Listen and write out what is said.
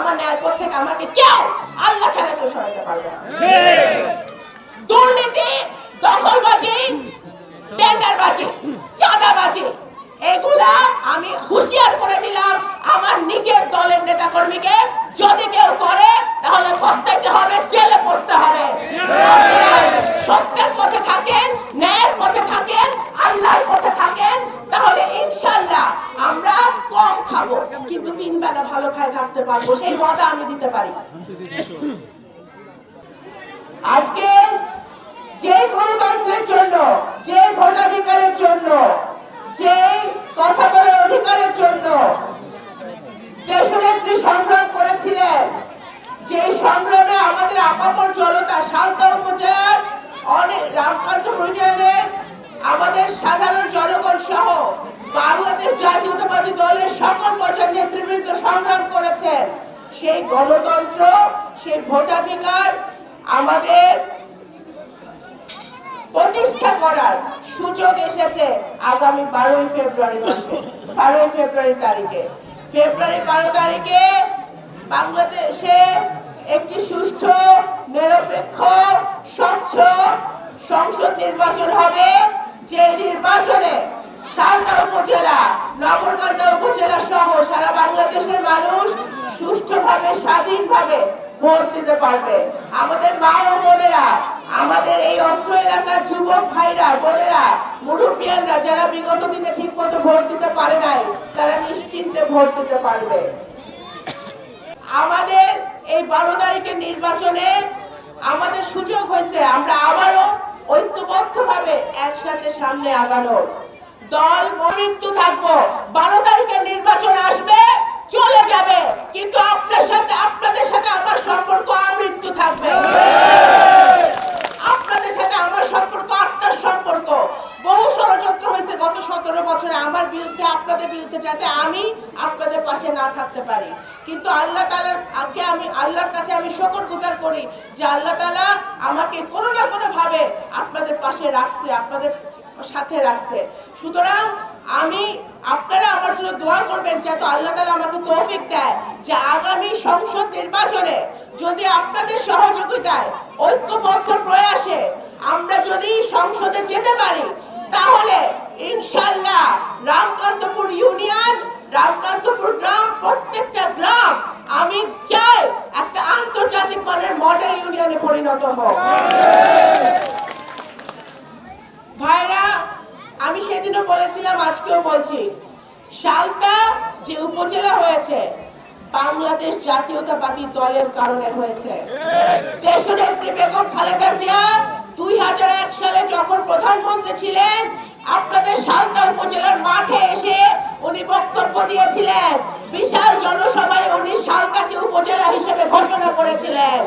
আমার ন্যায়ের পথ থেকে আমাকে কেউ আল্লাহ ছাড়া কেউ সরাতে পারবে না। দুর্নীতি, দখলবাজি, টেন্ডারবাজি, চাঁদাবাজি, এগুলা আমি হুঁশিয়ার করে দিলাম আমার নিজের দলের নেতা কর্মীকে যদি কেউ করে, তাহলে পস্তাইতে হবে, জেলে পস্তে হবে। সত্যের পথে থাকেন ন্যায়ের পথে থাকেন আল্লাহর পথে থাকেন তাহলে ইনশাল্লাহ আমরা কম খাব কিন্তু তিন বেলা ভালো খায় থাকতে পারব, সেই ওয়াদা আমি দিতে পারি। আজকে যে গণতন্ত্রের জন্য যে ভোটাধিকারের জন্য যে কথা বলার অধিকারের জন্য দেশনেত্রী সংগ্রাম করেছিলেন যে সংগ্রামে আমাদের আপামর জনতা সালতা উপজেলার অনেক রামকান্ত ইউনিয়নের আমাদের সাধারণ জনগণ সহ জাতীয়তাবাদী দলের সকল পর্যায়ের নেতৃবৃন্দ সংগ্রাম করেছেন সেই গণতন্ত্র, সেই ভোটাধিকার আমাদের প্রতিষ্ঠা করার সুযোগ এসেছে আগামী বারোই ফেব্রুয়ারি মাসে। বারোই ফেব্রুয়ারি তারিখে। ফেব্রুয়ারি বারো তারিখে বাংলাদেশে একটি সুষ্ঠু, নিরপেক্ষ, স্বচ্ছ সংসদ নির্বাচন হবে। যে নির্বাচনে আমাদের এই যারা বিগত দিনে ঠিক মতো ভোট দিতে পারে নাই, তারা নিশ্চিন্তে ভোট দিতে পারবে। আমাদের এই বারো তারিখের নির্বাচনে আমাদের সুযোগ হয়েছে, আমরা আবারও ঐক্যবদ্ধ ভাবে একসাথে সামনে আগানোর। দল মৃত্যু থাকব। বারো তারিখের নির্বাচন আসবে চলে যাবে কিন্তু আপনার সাথে আপনাদের সাথে আমার সম্পর্ক আমৃত্যু থাকবে আপনাদের সাথে আমার সম্পর্ক আত্মার সম্পর্ক বহু ষড়যন্ত্র হয়েছে গত সতেরো বছরে আমার বিরুদ্ধে, আপনাদের বিরুদ্ধে যাতে আমি আপনাদের পাশে না থাকতে পারি। কিন্তু আল্লাহ তালার আগে আমি, আল্লাহর কাছে আমি শকর গুজার করি যে আল্লাহ তালা আমাকে কোনো না কোনো ভাবে আপনাদের পাশে রাখছে, আপনাদের সাথে রাখছে। সুতরাং আমি, আপনারা আমার জন্য দোয়া করবেন যাতে আল্লাহ তালা আমাকে তৌফিক দেয় যে আগামী সংসদ নির্বাচনে যদি আপনাদের সহযোগিতায় ঐক্যবদ্ধ প্রয়াসে আমরা যদি সংসদে যেতে পারি রামকান্তপুর ইউনিয়ন, রামকান্তপুর গ্রাম, প্রত্যেকটা গ্রাম আমি চাই একটা আন্তর্জাতিক মানের মডেল ইউনিয়নে পরিণত হোক। ভাইরা, আমি সেদিনও বলেছিলাম, আজকেও বলছি সালতা যে উপজেলা হয়েছে, বাংলাদেশ জাতীয়তাবাদী দলের কারণে হয়েছে। দেশনেত্রী বেগম খালেদা জিয়া দুই হাজার এক সালে যখন প্রধানমন্ত্রী ছিলেন সালতা উপজেলার মাঠে এসে উনি বক্তব্য দিয়েছিলেন। বিশাল জনসভায় উনি সালতাকে উপজেলা হিসেবে ঘোষণা করেছিলেন।